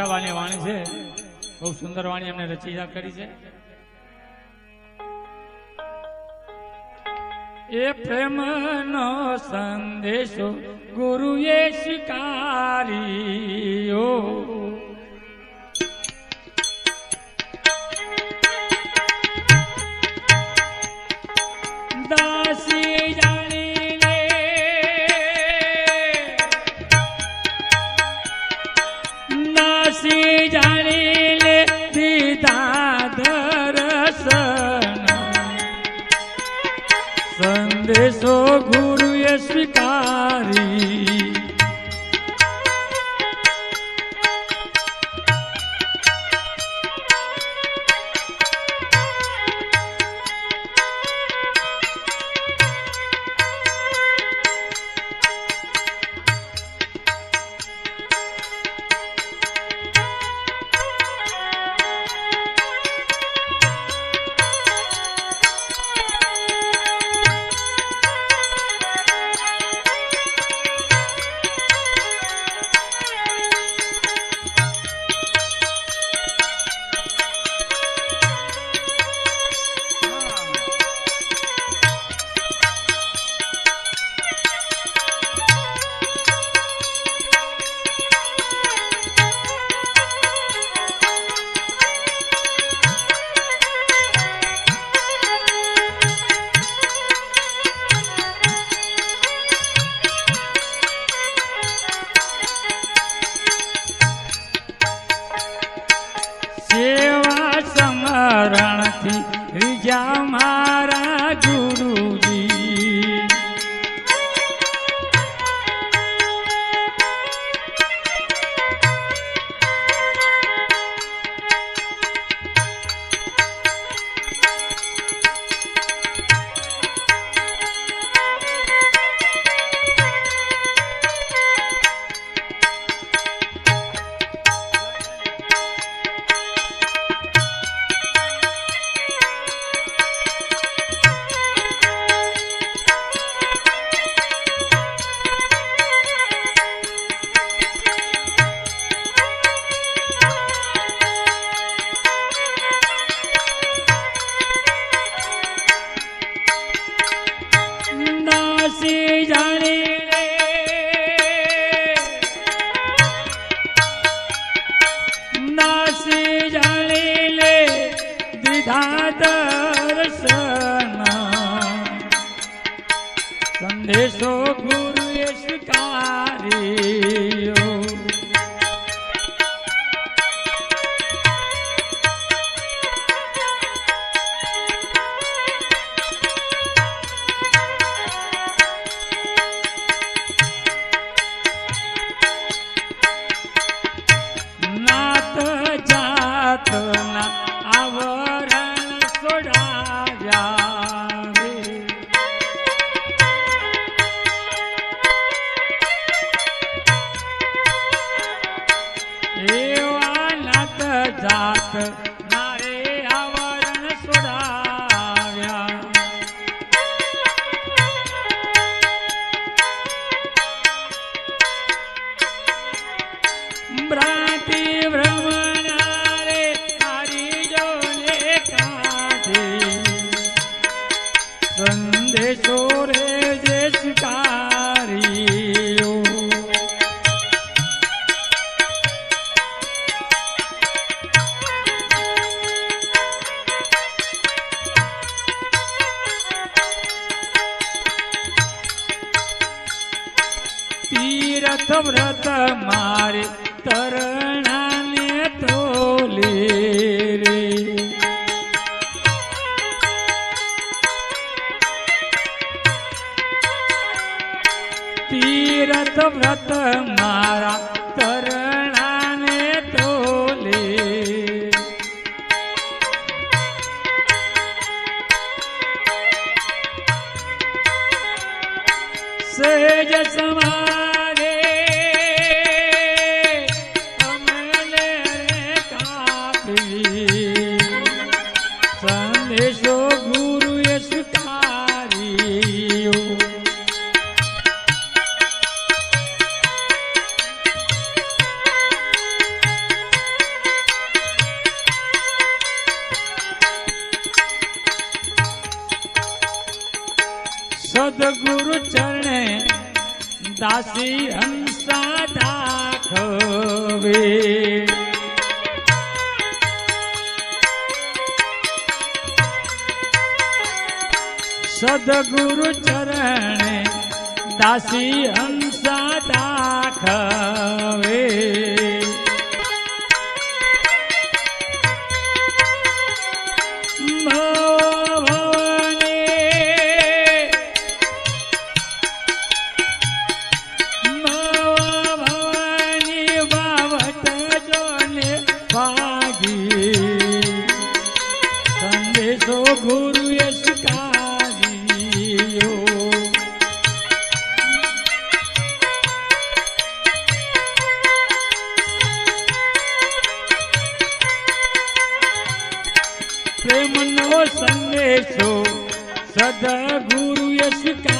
આશાવાની વાણી છે. બહુ સુંદર વાણી એમને રચિતા કરી છે. એ પ્રેમનો સંદેશો ગુરુએ સ્વીકાર્યો. દર્શન. સંદેશો ગુરુએ સ્વીકારી. દાસી જાણી દાસી જાણી લે દીધા દર્શન સંદેશો ગુરુએ સ્વીકાર્યો abrata દાસી હંસા દાખવે સદગુરુ ચરણે દાસી હંસા સદગુરુએ સ્વીકારી